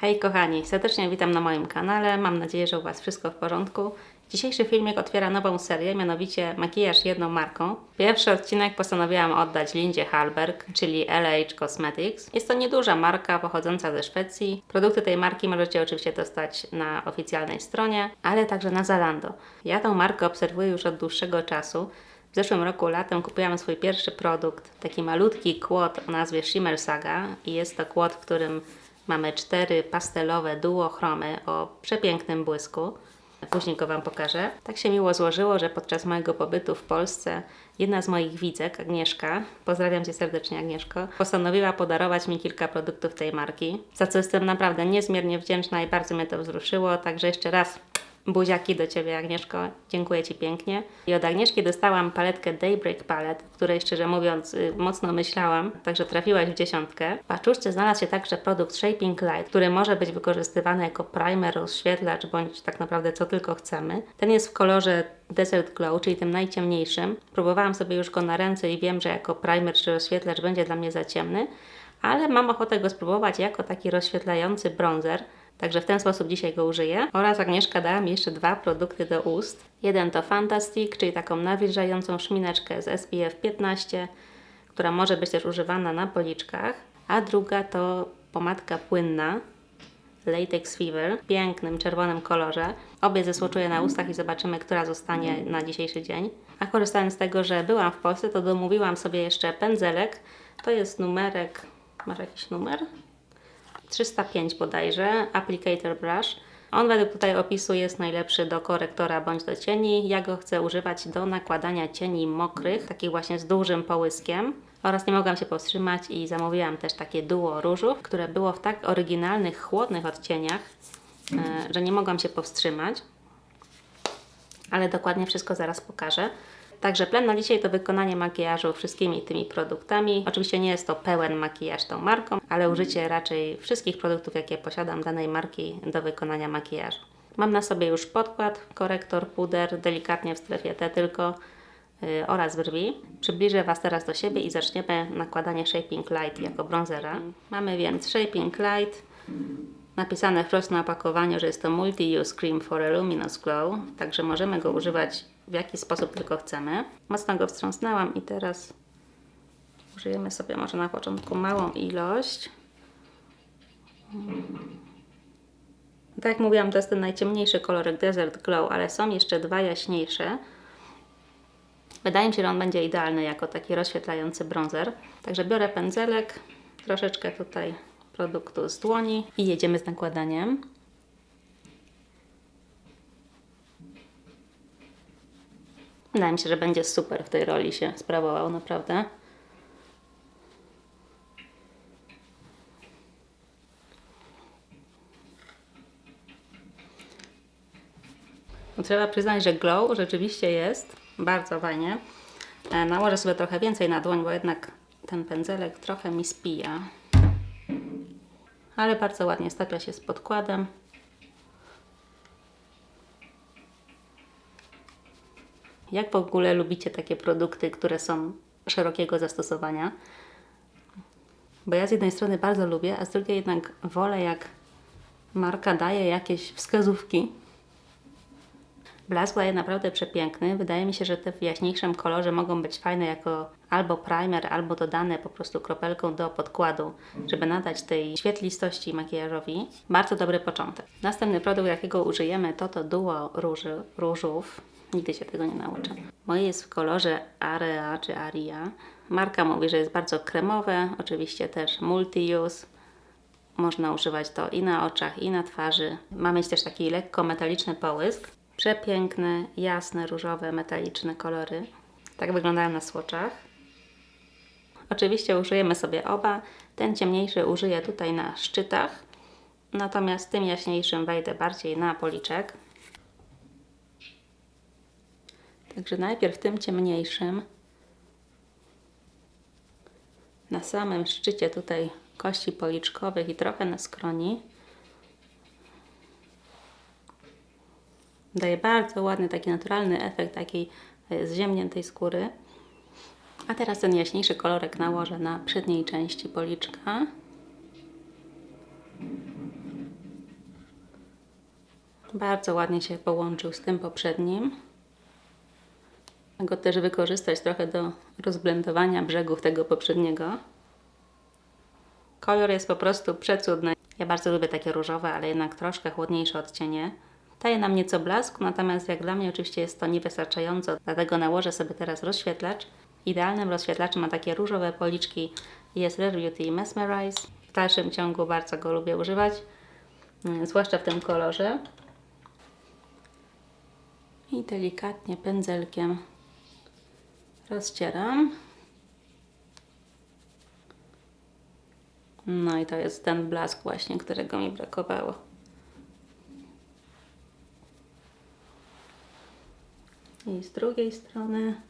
Hej kochani, serdecznie witam na moim kanale. Mam nadzieję, że u Was wszystko w porządku. Dzisiejszy filmik otwiera nową serię, mianowicie makijaż jedną marką. Pierwszy odcinek postanowiłam oddać Lindzie Hallberg, czyli LH Cosmetics. Jest to nieduża marka pochodząca ze Szwecji. Produkty tej marki możecie oczywiście dostać na oficjalnej stronie, ale także na Zalando. Ja tą markę obserwuję już od dłuższego czasu. W zeszłym roku latem kupiłam swój pierwszy produkt, taki malutki kłod o nazwie Shimmer Saga i jest to kłod, w którym mamy cztery pastelowe duochromy o przepięknym błysku. Później go Wam pokażę. Tak się miło złożyło, że podczas mojego pobytu w Polsce jedna z moich widzek, Agnieszka, pozdrawiam Cię serdecznie Agnieszko, postanowiła podarować mi kilka produktów tej marki, za co jestem naprawdę niezmiernie wdzięczna i bardzo mnie to wzruszyło. Także jeszcze raz Buziaki do Ciebie, Agnieszko. Dziękuję Ci pięknie. I od Agnieszki dostałam paletkę Daybreak Palette, której szczerze mówiąc y, mocno myślałam, także trafiłaś w dziesiątkę. W paczuszce znalazł się także produkt Shaping Light, który może być wykorzystywany jako primer, rozświetlacz, bądź tak naprawdę co tylko chcemy. Ten jest w kolorze Desert Glow, czyli tym najciemniejszym. Próbowałam sobie już go na ręce i wiem, że jako primer czy rozświetlacz będzie dla mnie za ciemny, ale mam ochotę go spróbować jako taki rozświetlający bronzer. Także w ten sposób dzisiaj go użyję. Oraz Agnieszka dała mi jeszcze dwa produkty do ust. Jeden to Fantastic, czyli taką nawilżającą szmineczkę z SPF 15, która może być też używana na policzkach. A druga to pomadka płynna Latex Fever w pięknym czerwonym kolorze. Obie zesłoczuję na ustach i zobaczymy, która zostanie na dzisiejszy dzień. A korzystając z tego, że byłam w Polsce, to domówiłam sobie jeszcze pędzelek. To jest numerek, masz jakiś numer? 305 bodajże, Applicator Brush. On według tutaj opisu jest najlepszy do korektora bądź do cieni. Ja go chcę używać do nakładania cieni mokrych, takich właśnie z dużym połyskiem. Oraz nie mogłam się powstrzymać i zamówiłam też takie duo różów, które było w tak oryginalnych, chłodnych odcieniach, e, że nie mogłam się powstrzymać. Ale dokładnie wszystko zaraz pokażę. Także plan na dzisiaj to wykonanie makijażu wszystkimi tymi produktami. Oczywiście nie jest to pełen makijaż tą marką, ale użycie raczej wszystkich produktów, jakie posiadam danej marki do wykonania makijażu. Mam na sobie już podkład, korektor, puder, delikatnie w strefie T tylko yy, oraz brwi. Przybliżę Was teraz do siebie i zaczniemy nakładanie Shaping Light jako bronzera. Mamy więc Shaping Light, napisane wprost na opakowaniu, że jest to Multi-Use Cream for a Luminous Glow, także możemy go używać w jaki sposób tylko chcemy. Mocno go wstrząsnęłam i teraz użyjemy sobie może na początku małą ilość. Tak jak mówiłam, to jest ten najciemniejszy kolorek Desert Glow, ale są jeszcze dwa jaśniejsze. Wydaje mi się, że on będzie idealny jako taki rozświetlający bronzer. Także biorę pędzelek, troszeczkę tutaj produktu z dłoni i jedziemy z nakładaniem. Wydaje mi się, że będzie super w tej roli się sprawował, naprawdę. No, trzeba przyznać, że glow rzeczywiście jest bardzo fajnie. E, Nałożę sobie trochę więcej na dłoń, bo jednak ten pędzelek trochę mi spija. Ale bardzo ładnie stapia się z podkładem. Jak w ogóle lubicie takie produkty, które są szerokiego zastosowania? Bo ja z jednej strony bardzo lubię, a z drugiej jednak wolę, jak marka daje jakieś wskazówki. Blask daje naprawdę przepiękny. Wydaje mi się, że te w jaśniejszym kolorze mogą być fajne jako albo primer, albo dodane po prostu kropelką do podkładu, żeby nadać tej świetlistości makijażowi. Bardzo dobry początek. Następny produkt, jakiego użyjemy, to to duo róży, różów. Nigdy się tego nie nauczę. Moje jest w kolorze Area czy Aria. Marka mówi, że jest bardzo kremowe, oczywiście też multi-use. Można używać to i na oczach, i na twarzy. Ma mieć też taki lekko metaliczny połysk. Przepiękne, jasne, różowe, metaliczne kolory. Tak wyglądają na swoczach. Oczywiście użyjemy sobie oba. Ten ciemniejszy użyję tutaj na szczytach, natomiast tym jaśniejszym wejdę bardziej na policzek. Także najpierw tym ciemniejszym na samym szczycie tutaj kości policzkowych i trochę na skroni. Daje bardzo ładny, taki naturalny efekt takiej e, zziemniętej skóry. A teraz ten jaśniejszy kolorek nałożę na przedniej części policzka. Bardzo ładnie się połączył z tym poprzednim. Mogę też wykorzystać trochę do rozblendowania brzegów tego poprzedniego. Kolor jest po prostu przecudny. Ja bardzo lubię takie różowe, ale jednak troszkę chłodniejsze odcienie. Daje nam nieco blasku, natomiast jak dla mnie oczywiście jest to niewystarczająco, dlatego nałożę sobie teraz rozświetlacz. Idealnym rozświetlaczem ma takie różowe policzki jest Rare Beauty Mesmerize. W dalszym ciągu bardzo go lubię używać, mm, zwłaszcza w tym kolorze. I delikatnie pędzelkiem rozcieram. No i to jest ten blask właśnie, którego mi brakowało. I z drugiej strony.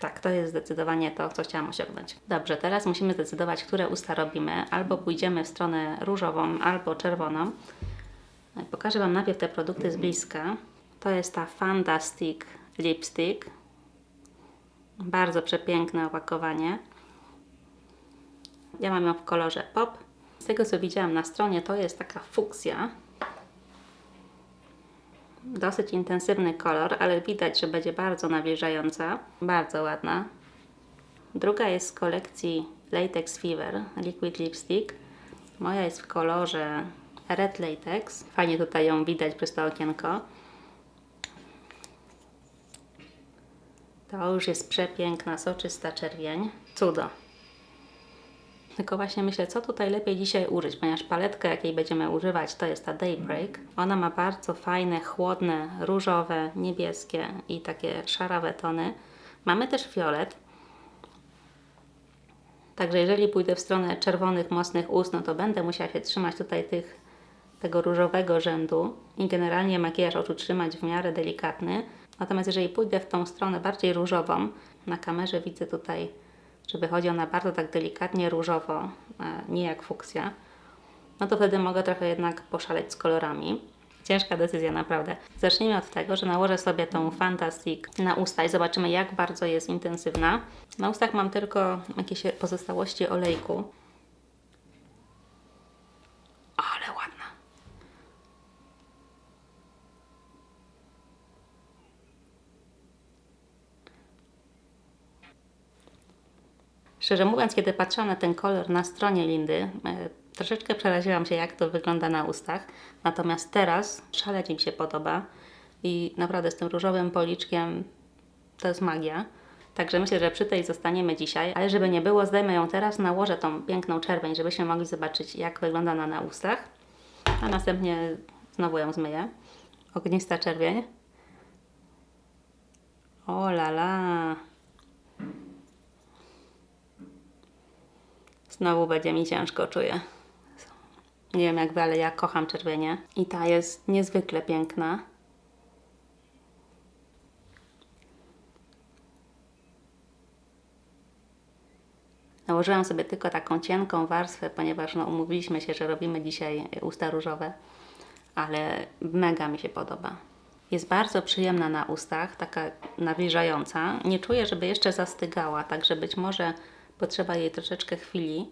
Tak, to jest zdecydowanie to, co chciałam osiągnąć. Dobrze, teraz musimy zdecydować, które usta robimy. Albo pójdziemy w stronę różową, albo czerwoną. Pokażę Wam najpierw te produkty z bliska. To jest ta Fantastic Lipstick. Bardzo przepiękne opakowanie. Ja mam ją w kolorze pop. Z tego co widziałam na stronie, to jest taka fuksja. Dosyć intensywny kolor, ale widać, że będzie bardzo nawilżająca. Bardzo ładna. Druga jest z kolekcji Latex Fever Liquid Lipstick. Moja jest w kolorze Red Latex. Fajnie tutaj ją widać przez to okienko. To już jest przepiękna, soczysta czerwień. Cudo. Tylko właśnie myślę, co tutaj lepiej dzisiaj użyć, ponieważ paletkę, jakiej będziemy używać, to jest ta Daybreak. Ona ma bardzo fajne, chłodne, różowe, niebieskie i takie szarawe tony. Mamy też fiolet. Także jeżeli pójdę w stronę czerwonych, mocnych ust, no to będę musiała się trzymać tutaj tych, tego różowego rzędu i generalnie makijaż oczu trzymać w miarę delikatny. Natomiast jeżeli pójdę w tą stronę bardziej różową, na kamerze widzę tutaj że wychodzi ona bardzo tak delikatnie różowo, e, nie jak fuksja, no to wtedy mogę trochę jednak poszaleć z kolorami. Ciężka decyzja naprawdę. Zacznijmy od tego, że nałożę sobie tą Fantastic na usta i zobaczymy jak bardzo jest intensywna. Na ustach mam tylko jakieś pozostałości olejku. Ale ładna. Szczerze mówiąc, kiedy patrzyłam na ten kolor na stronie Lindy, e, troszeczkę przeraziłam się, jak to wygląda na ustach. Natomiast teraz szaleć mi się podoba i naprawdę z tym różowym policzkiem to jest magia. Także myślę, że przy tej zostaniemy dzisiaj, ale żeby nie było, zdejmę ją teraz, nałożę tą piękną czerwień, żebyśmy mogli zobaczyć, jak wygląda ona na ustach. A następnie znowu ją zmyję. Ognista czerwień. O la la. Znowu będzie mi ciężko, czuję. Nie wiem jak wy, ale ja kocham czerwienie. I ta jest niezwykle piękna. Nałożyłam sobie tylko taką cienką warstwę, ponieważ no, umówiliśmy się, że robimy dzisiaj usta różowe, ale mega mi się podoba. Jest bardzo przyjemna na ustach, taka nawilżająca. Nie czuję, żeby jeszcze zastygała, także być może Potrzeba jej troszeczkę chwili,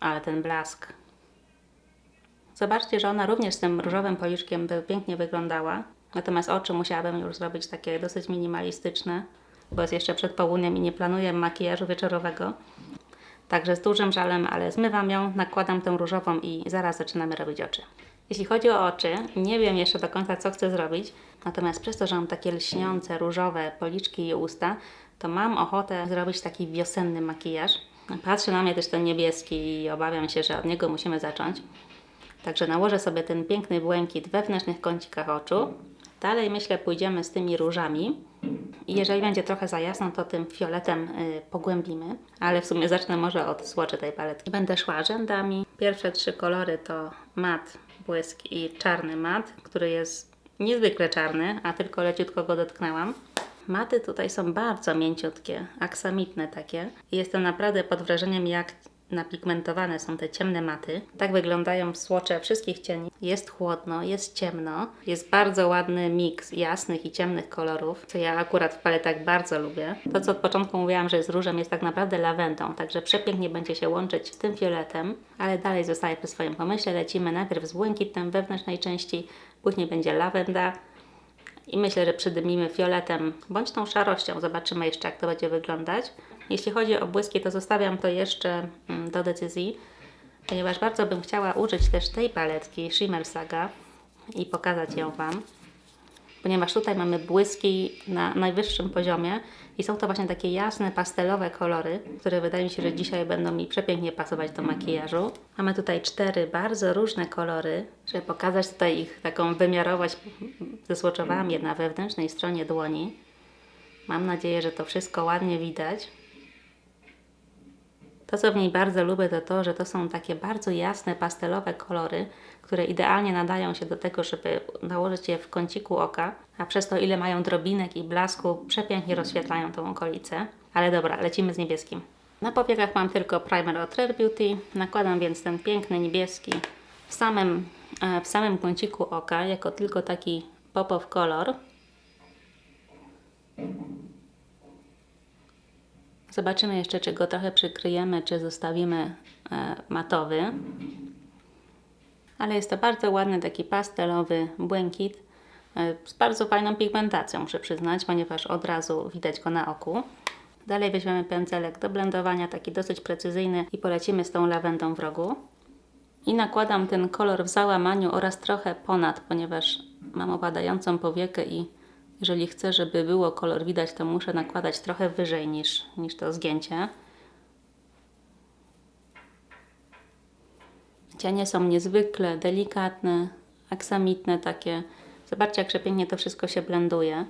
ale ten blask. Zobaczcie, że ona również z tym różowym policzkiem by pięknie wyglądała. Natomiast oczy musiałabym już zrobić takie dosyć minimalistyczne, bo jest jeszcze przed południem i nie planuję makijażu wieczorowego. Także z dużym żalem, ale zmywam ją, nakładam tę różową i zaraz zaczynamy robić oczy. Jeśli chodzi o oczy, nie wiem jeszcze do końca co chcę zrobić, natomiast przez to, że mam takie lśniące, różowe policzki i usta, to mam ochotę zrobić taki wiosenny makijaż. Patrzy na mnie też ten niebieski i obawiam się, że od niego musimy zacząć. Także nałożę sobie ten piękny błękit we wewnętrznych kącikach oczu. Dalej myślę pójdziemy z tymi różami. I jeżeli będzie trochę za jasno, to tym fioletem y, pogłębimy. Ale w sumie zacznę może od słoczy tej paletki. Będę szła rzędami. Pierwsze trzy kolory to mat, błysk i czarny mat, który jest niezwykle czarny, a tylko leciutko go dotknęłam. Maty tutaj są bardzo mięciutkie, aksamitne takie. Jestem naprawdę pod wrażeniem, jak napigmentowane są te ciemne maty. Tak wyglądają słocze wszystkich cieni. Jest chłodno, jest ciemno, jest bardzo ładny miks jasnych i ciemnych kolorów, co ja akurat w paletach bardzo lubię. To, co od początku mówiłam, że jest różem, jest tak naprawdę lawendą, także przepięknie będzie się łączyć z tym fioletem, ale dalej zostaje przy swoim pomyśle. Lecimy najpierw z błękitem wewnętrznej części, później będzie lawenda, i myślę, że przydymimy fioletem bądź tą szarością. Zobaczymy jeszcze, jak to będzie wyglądać. Jeśli chodzi o błyski, to zostawiam to jeszcze mm, do decyzji, ponieważ bardzo bym chciała użyć też tej paletki Shimmer Saga i pokazać ją Wam. Ponieważ tutaj mamy błyski na najwyższym poziomie i są to właśnie takie jasne, pastelowe kolory, które wydaje mi się, że dzisiaj będą mi przepięknie pasować do makijażu. Mamy tutaj cztery bardzo różne kolory, żeby pokazać tutaj ich taką wymiarowość. Zesłoczowałam je na wewnętrznej stronie dłoni. Mam nadzieję, że to wszystko ładnie widać. To, co w niej bardzo lubię, to to, że to są takie bardzo jasne, pastelowe kolory, które idealnie nadają się do tego, żeby nałożyć je w kąciku oka, a przez to, ile mają drobinek i blasku, przepięknie rozświetlają tą okolicę. Ale dobra, lecimy z niebieskim. Na powiekach mam tylko primer od Rare Beauty. Nakładam więc ten piękny niebieski w samym, e, w samym kąciku oka, jako tylko taki pop-off kolor. Zobaczymy jeszcze, czy go trochę przykryjemy, czy zostawimy e, matowy. Ale jest to bardzo ładny, taki pastelowy błękit e, z bardzo fajną pigmentacją, muszę przyznać, ponieważ od razu widać go na oku. Dalej weźmiemy pędzelek do blendowania, taki dosyć precyzyjny i polecimy z tą lawendą w rogu. I nakładam ten kolor w załamaniu oraz trochę ponad, ponieważ mam opadającą powiekę i jeżeli chcę, żeby było kolor widać, to muszę nakładać trochę wyżej niż, niż to zgięcie. Cienie są niezwykle delikatne, aksamitne takie. Zobaczcie, jak przepięknie to wszystko się blenduje.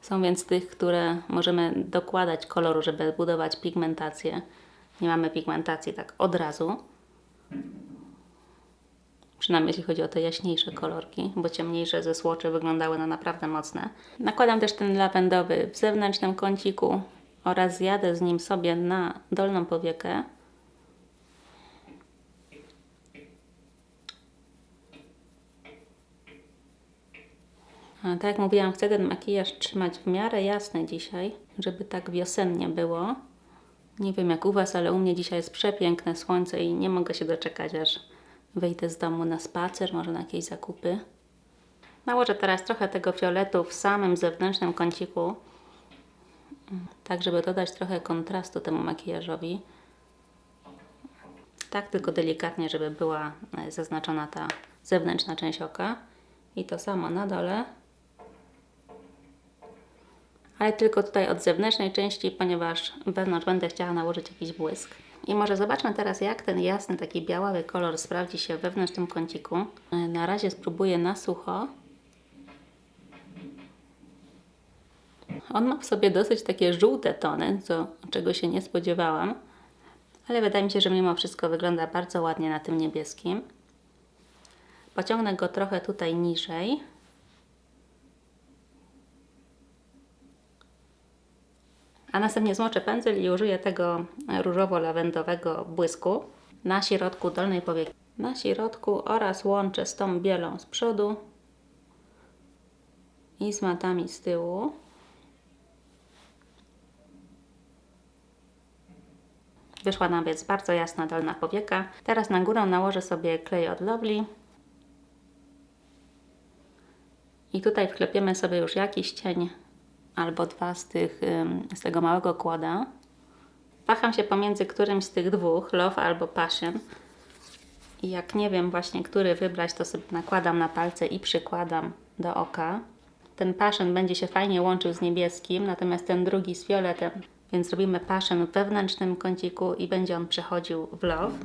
Są więc tych, które możemy dokładać koloru, żeby budować pigmentację. Nie mamy pigmentacji tak od razu. Przynajmniej jeśli chodzi o te jaśniejsze kolorki, bo ciemniejsze ze słoczy wyglądały na naprawdę mocne. Nakładam też ten lawendowy w zewnętrznym kąciku oraz zjadę z nim sobie na dolną powiekę. A tak jak mówiłam, chcę ten makijaż trzymać w miarę jasny dzisiaj, żeby tak wiosennie było. Nie wiem jak u Was, ale u mnie dzisiaj jest przepiękne słońce i nie mogę się doczekać, aż wyjdę z domu na spacer, może na jakieś zakupy. Nałożę teraz trochę tego fioletu w samym zewnętrznym kąciku, tak żeby dodać trochę kontrastu temu makijażowi. Tak tylko delikatnie, żeby była e, zaznaczona ta zewnętrzna część oka. I to samo na dole. Ale tylko tutaj od zewnętrznej części, ponieważ wewnątrz będę chciała nałożyć jakiś błysk. I może zobaczmy teraz, jak ten jasny, taki białawy kolor sprawdzi się wewnątrz tym kąciku. E, Na razie spróbuję na sucho. On ma w sobie dosyć takie żółte tony, co, czego się nie spodziewałam. Ale wydaje mi się, że mimo wszystko wygląda bardzo ładnie na tym niebieskim. Pociągnę go trochę tutaj niżej. A następnie zmoczę pędzel i użyję tego różowo-lawendowego błysku na środku dolnej powieki. Na środku oraz łączę z tą bielą z przodu i z matami z tyłu. Wyszła nam więc bardzo jasna dolna powieka. Teraz na górę nałożę sobie klej od Lovely. I tutaj wklepiemy sobie już jakiś cień albo dwa z, tych, z tego małego kłada. Waham się pomiędzy którymś z tych dwóch, Love albo Passion. I jak nie wiem właśnie, który wybrać, to sobie nakładam na palce i przykładam do oka. Ten Passion będzie się fajnie łączył z niebieskim, natomiast ten drugi z fioletem. Więc robimy Passion w wewnętrznym kąciku i będzie on przechodził w Love,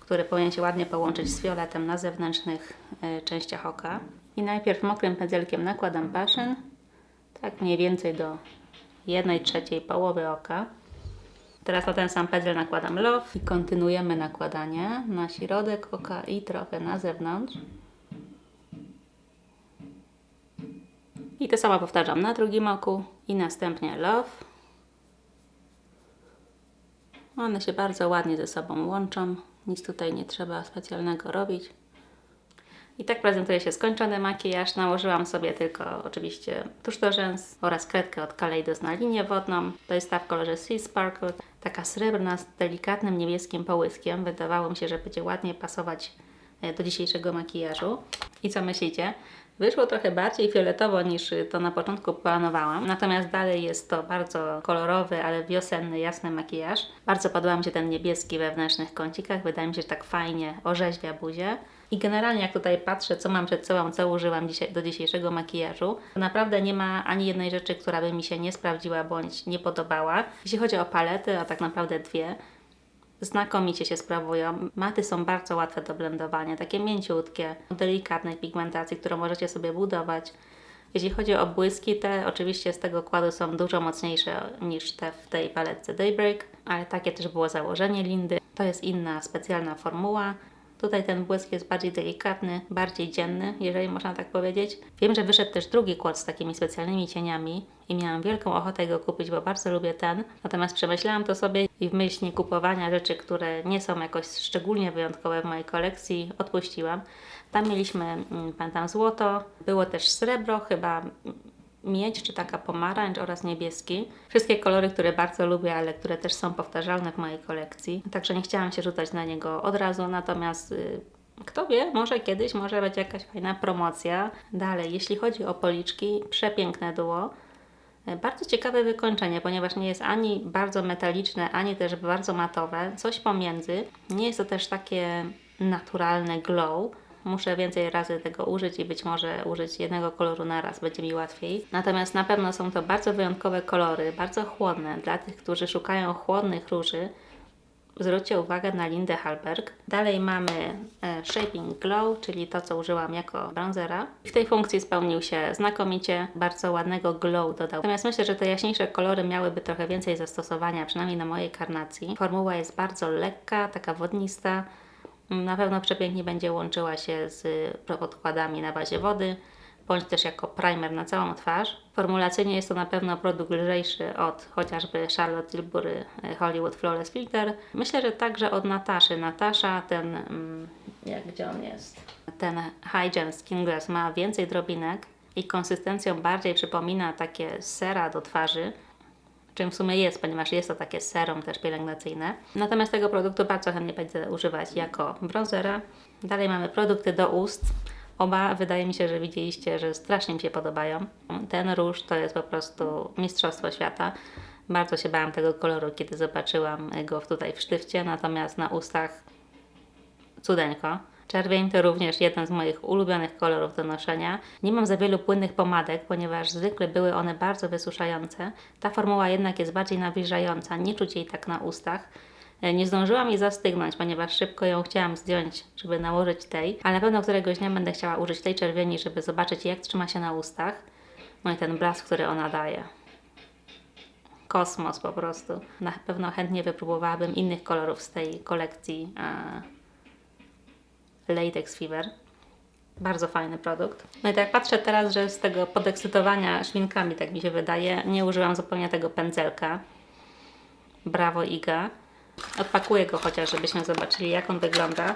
który powinien się ładnie połączyć z fioletem na zewnętrznych y, częściach oka. I najpierw mokrym pędzelkiem nakładam Passion, tak mniej więcej do 1 trzeciej połowy oka. Teraz na ten sam pędzel nakładam Love i kontynuujemy nakładanie na środek oka i trochę na zewnątrz. I to samo powtarzam na drugim oku i następnie Love. One się bardzo ładnie ze sobą łączą. Nic tutaj nie trzeba specjalnego robić. I tak prezentuje się skończony makijaż. Nałożyłam sobie tylko oczywiście tusz do rzęs oraz kredkę od Kaleidos na linię wodną. To jest ta w kolorze Sea Sparkle, taka srebrna z delikatnym niebieskim połyskiem. Wydawało mi się, że będzie ładnie pasować e, do dzisiejszego makijażu. I co myślicie? Wyszło trochę bardziej fioletowo niż to na początku planowałam, natomiast dalej jest to bardzo kolorowy, ale wiosenny, jasny makijaż. Bardzo podoba mi się ten niebieski we wewnętrznych kącikach, wydaje mi się, że tak fajnie orzeźwia buzię. I generalnie jak tutaj patrzę, co mam przed sobą, co użyłam dzisiaj, do dzisiejszego makijażu, to naprawdę nie ma ani jednej rzeczy, która by mi się nie sprawdziła bądź nie podobała. Jeśli chodzi o palety, a tak naprawdę dwie, znakomicie się sprawują. Maty są bardzo łatwe do blendowania, takie mięciutkie, delikatnej pigmentacji, którą możecie sobie budować. Jeśli chodzi o błyski, te oczywiście z tego kładu są dużo mocniejsze niż te w tej paletce Daybreak, ale takie też było założenie Lindy. To jest inna specjalna formuła. Tutaj ten błysk jest bardziej delikatny, bardziej dzienny, jeżeli można tak powiedzieć. Wiem, że wyszedł też drugi kład z takimi specjalnymi cieniami i miałam wielką ochotę go kupić, bo bardzo lubię ten. Natomiast przemyślałam to sobie i w myśl kupowania rzeczy, które nie są jakoś szczególnie wyjątkowe w mojej kolekcji, odpuściłam. Tam mieliśmy, mm, pamiętam, złoto, było też srebro, chyba miedź, czy taka pomarańcz oraz niebieski. Wszystkie kolory, które bardzo lubię, ale które też są powtarzalne w mojej kolekcji. Także nie chciałam się rzucać na niego od razu, natomiast y, kto wie, może kiedyś, może będzie jakaś fajna promocja. Dalej, jeśli chodzi o policzki, przepiękne duo. Y, Bardzo ciekawe wykończenie, ponieważ nie jest ani bardzo metaliczne, ani też bardzo matowe, coś pomiędzy. Nie jest to też takie naturalne glow. Muszę więcej razy tego użyć i być może użyć jednego koloru na raz, będzie mi łatwiej. Natomiast na pewno są to bardzo wyjątkowe kolory, bardzo chłodne. Dla tych, którzy szukają chłodnych róży, zwróćcie uwagę na Lindę Hallberg. Dalej mamy e, Shaping Glow, czyli to, co użyłam jako bronzera. W tej funkcji spełnił się znakomicie, bardzo ładnego glow dodał. Natomiast myślę, że te jaśniejsze kolory miałyby trochę więcej zastosowania, przynajmniej na mojej karnacji. Formuła jest bardzo lekka, taka wodnista. Na pewno przepięknie będzie łączyła się z podkładami na bazie wody, bądź też jako primer na całą twarz. Formulacyjnie jest to na pewno produkt lżejszy od chociażby Charlotte Tilbury e, Hollywood Flawless Filter. Myślę, że także od Nataszy. Natasza, ten, mm, jak gdzie on jest? Ten High Gel Skin Glass ma więcej drobinek i konsystencją bardziej przypomina takie sera do twarzy, czym w sumie jest, ponieważ jest to takie serum też pielęgnacyjne. Natomiast tego produktu bardzo chętnie będę używać jako bronzera. Dalej mamy produkty do ust. Oba wydaje mi się, że widzieliście, że strasznie mi się podobają. Ten róż to jest po prostu mistrzostwo świata. Bardzo się bałam tego koloru, kiedy zobaczyłam go tutaj w sztywcie, natomiast na ustach cudeńko. Czerwień to również jeden z moich ulubionych kolorów do noszenia. Nie mam za wielu płynnych pomadek, ponieważ zwykle były one bardzo wysuszające. Ta formuła jednak jest bardziej nawilżająca, nie czuć jej tak na ustach. E, Nie zdążyłam jej zastygnąć, ponieważ szybko ją chciałam zdjąć, żeby nałożyć tej, ale na pewno któregoś dnia będę chciała użyć tej czerwieni, żeby zobaczyć jak trzyma się na ustach. No i ten blask, który ona daje. Kosmos po prostu. Na pewno chętnie wypróbowałabym innych kolorów z tej kolekcji Latex Fever. Bardzo fajny produkt. No i tak patrzę teraz, że z tego podekscytowania szminkami, tak mi się wydaje, nie użyłam zupełnie tego pędzelka. Brawo Iga. Odpakuję go chociaż, żebyśmy zobaczyli jak on wygląda.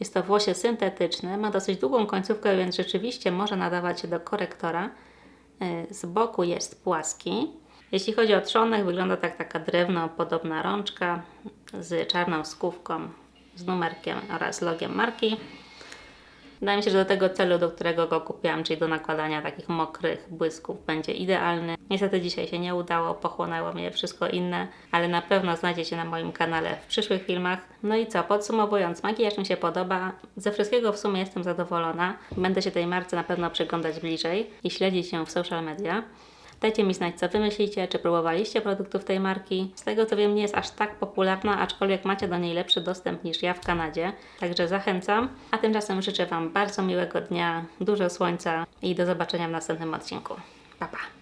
Jest to włosie syntetyczne, ma dosyć długą końcówkę, więc rzeczywiście może nadawać się do korektora. Yy, Z boku jest płaski. Jeśli chodzi o trzonek, wygląda tak taka drewno podobna rączka z czarną skówką, z numerkiem oraz logiem marki. Wydaje mi się, że do tego celu, do którego go kupiłam, czyli do nakładania takich mokrych błysków, będzie idealny. Niestety dzisiaj się nie udało, pochłonęło mnie wszystko inne, ale na pewno znajdziecie na moim kanale w przyszłych filmach. No i co, podsumowując, makijaż mi się podoba. Ze wszystkiego w sumie jestem zadowolona. Będę się tej marce na pewno przyglądać bliżej i śledzić ją w social media. Dajcie mi znać, co Wy myślicie, czy próbowaliście produktów tej marki. Z tego co wiem, nie jest aż tak popularna, aczkolwiek macie do niej lepszy dostęp niż ja w Kanadzie. Także zachęcam. A tymczasem życzę Wam bardzo miłego dnia, dużo słońca i do zobaczenia w następnym odcinku. Pa, pa!